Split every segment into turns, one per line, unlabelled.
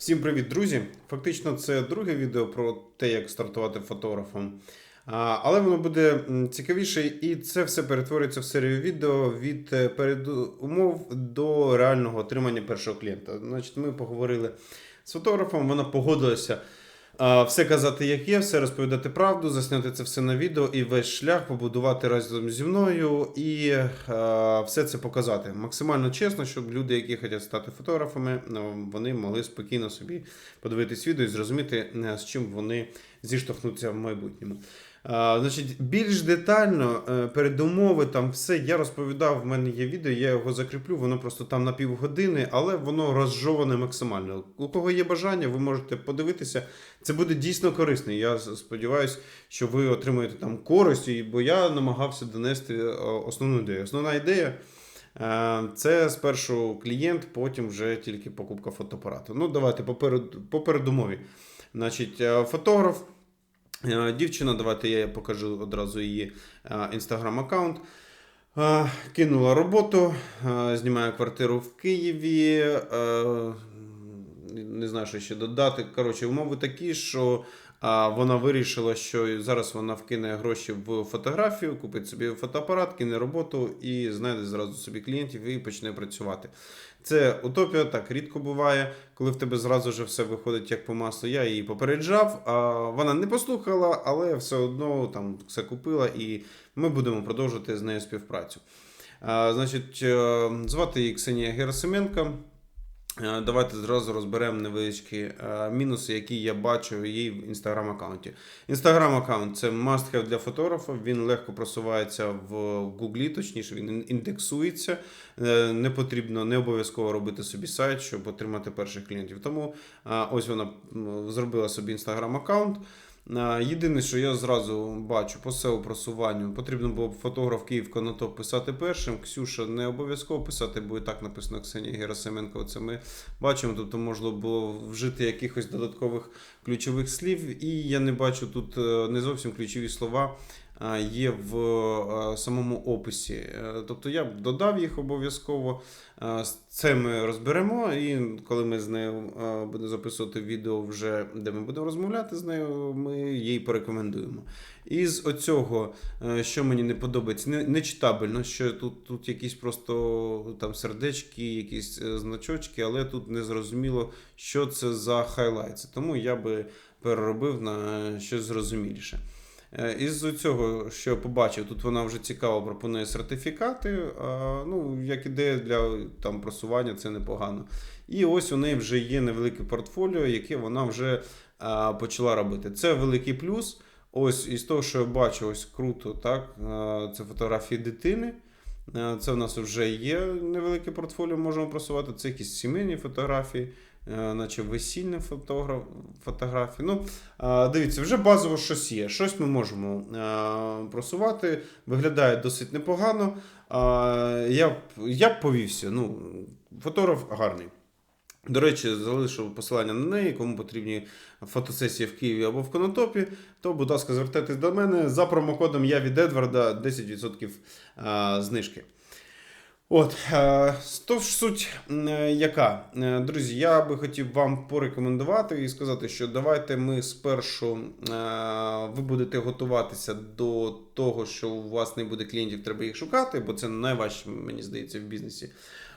Всім привіт, друзі! Фактично, це друге відео про те, як стартувати фотографом. Але воно буде цікавіше, і це все перетвориться в серію відео від е, передумов до реального отримання першого клієнта. Значить, ми поговорили з фотографом, вона погодилася все казати, як є, все розповідати правду, засняти це все на відео і весь шлях побудувати разом зі мною і все це показати максимально чесно, щоб люди, які хочуть стати фотографами, ну, вони могли спокійно собі подивитись відео і зрозуміти, е, з чим вони зіштовхнуться в майбутньому. Значить, більш детально е, передумови, там все я розповідав. В мене є відео, я його закріплю. Воно просто там на півгодини, але воно розжоване максимально. У кого є бажання, ви можете подивитися. Це буде дійсно корисно. Я сподіваюся, що ви отримаєте там користь, бо я намагався донести е, основну ідею. Основна ідея. е, Це спершу клієнт, потім вже тільки покупка фотоапарату. Ну, давайте по передумові. Значить, фотограф, дівчина, давайте я покажу одразу її інстаграм-аккаунт. Е, Кинула роботу, е, знімає квартиру в Києві. е, Не знаю, що ще додати. Коротше, умови такі, що а, вона вирішила, що зараз вона вкине гроші в фотографію, купить собі фотоапарат, кине роботу і знайде зразу собі клієнтів і почне працювати. Це утопія, так рідко буває, коли в тебе зразу ж все виходить як по маслу. Я її попереджав, а вона не послухала, але все одно там все купила, і ми будемо продовжувати з нею співпрацю. А, значить, е, звати її Ксенія Герасименко. Е, Давайте зразу розберемо невеличкі е, мінуси, які я бачу в її в інстаграм-аккаунті. Інстаграм-аккаунт це must-have для фотографа. Він легко просувається в Гуглі, точніше, він індексується. Е, Не потрібно, не обов'язково робити собі сайт, щоб отримати перших клієнтів. Тому ось вона зробила собі інстаграм-аккаунт. Е, Єдине, що я зразу бачу по SEO просуванню, потрібно було б фотограф Київ Конотоп писати першим. Ксюша не обов'язково писати, бо і так написано Ксенія Герасименко. Це ми бачимо. Тобто можна було вжити якихось додаткових ключових слів, і я не бачу тут е, не зовсім ключові слова. А, Є в е, самому описі. Е, Тобто я б додав їх обов'язково. Е, Це ми розберемо, і коли ми з нею е, будемо записувати відео, вже де ми будемо розмовляти з нею, ми їй порекомендуємо. Із оцього, е, що мені не подобається, не, нечитабельно, що тут, тут якісь просто там сердечки, якісь е, значочки, але тут не зрозуміло, що це за хайлайтси. Тому я би переробив на щось зрозуміліше. Е, Із цього, що я побачив, тут вона вже цікаво пропонує сертифікати. Ну, як ідея для там, просування, це непогано. І ось у неї вже є невелике портфоліо, яке вона вже почала робити. Це великий плюс. Ось із того, що я бачу, ось круто, так, це фотографії дитини. Е, Це в нас вже є невелике портфоліо, можемо просувати. Це якісь сімейні фотографії, наче весільні фотограф, фотографії. Ну, Дивіться, вже базово щось є. Щось ми можемо просувати. Виглядає досить непогано. Я б, я б повівся. Ну, фотограф гарний. До речі, залишу посилання на неї, кому потрібні фотосесії в Києві або в Конотопі, то, будь ласка, звертайтесь до мене за промокодом я від Едварда 10% знижки. От, е, то ж суть е, яка? Е, Друзі, я би хотів вам порекомендувати і сказати, що давайте ми спершу ви будете готуватися до того, що у вас не буде клієнтів, треба їх шукати, бо це найважче, мені здається, в бізнесі.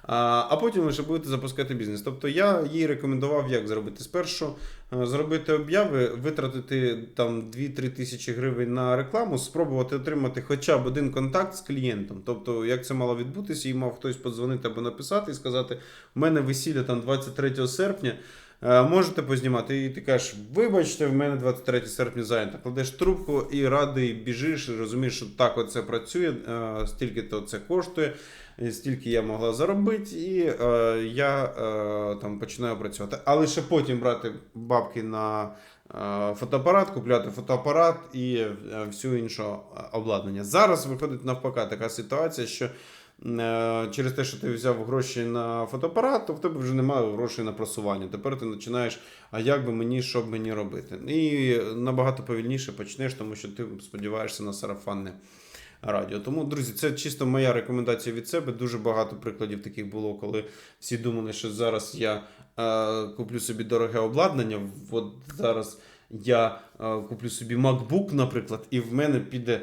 А, потім лише будете запускати бізнес. Тобто я їй рекомендував, як зробити спершу, е, зробити обяви, витратити там 2-3 тисячі гривень на рекламу, спробувати отримати хоча б один контакт з клієнтом. Тобто, як це мало відбутися, їй мав хтось подзвонити або написати і сказати: у мене весілля там 23 серпня. Е, Можете познімати, і ти кажеш, вибачте, в мене 23 серпня зайнято. Кладеш трубку і радий біжиш, розумієш, що так оце працює, е, стільки то це коштує, стільки я могла заробити, і е, я там починаю працювати. А лише потім брати бабки на фотоапарат, купляти фотоапарат і всю інше обладнання. Зараз виходить навпаки така ситуація, що через те, що ти взяв гроші на фотоапарат, то в тебе вже немає грошей на просування. Тепер ти починаєш, а як би мені, що б мені робити? І набагато повільніше почнеш, тому що ти сподіваєшся на сарафанне радіо. Тому, друзі, це чисто моя рекомендація від себе. Дуже багато прикладів таких було, коли всі думали, що зараз я е, куплю собі дороге обладнання. От зараз я е, куплю собі MacBook, наприклад, і в мене піде е,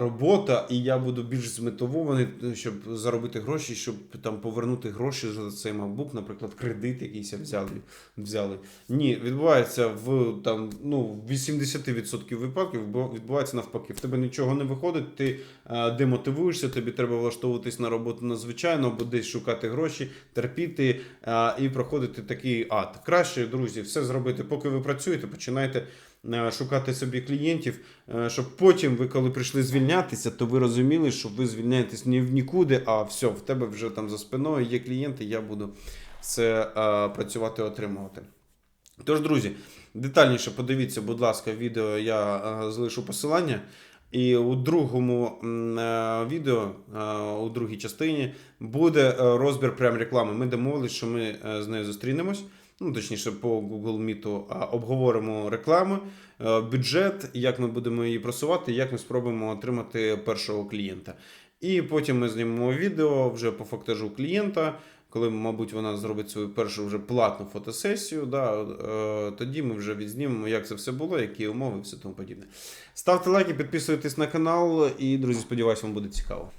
робота, і я буду більш змотивований, е, щоб заробити гроші, щоб там повернути гроші за цей MacBook, наприклад, кредит якийсь взяли. взяли. Ні, відбувається в там ну 80% випадків відбу- відбувається навпаки. В тебе нічого не виходить, ти е, демотивуєшся, тобі треба влаштовуватись на роботу надзвичайно, або десь шукати гроші, терпіти е, і проходити такий ад. Краще, друзі, все зробити, поки ви працюєте, починайте. Е, Шукати собі клієнтів, е, щоб потім ви, коли прийшли звільнятися, то ви розуміли, що ви звільняєтесь ні в нікуди, а все, в тебе вже там за спиною є клієнти, я буду все е, працювати, отримувати. Тож, друзі, детальніше подивіться, будь ласка, відео я залишу посилання. І у другому відео, у другій частині, буде розбір прям реклами. Ми домовились, що ми з нею зустрінемось. Ну, точніше, по Google Meet обговоримо рекламу, е, бюджет, як ми будемо її просувати, як ми спробуємо отримати першого клієнта. І потім ми знімемо відео вже по фактажу клієнта, коли, мабуть, вона зробить свою першу вже платну фотосесію. Да, е, тоді ми вже відзнімемо, як це все було, які умови все тому подібне. Ставте лайки, підписуйтесь на канал і, друзі, сподіваюся, вам буде цікаво.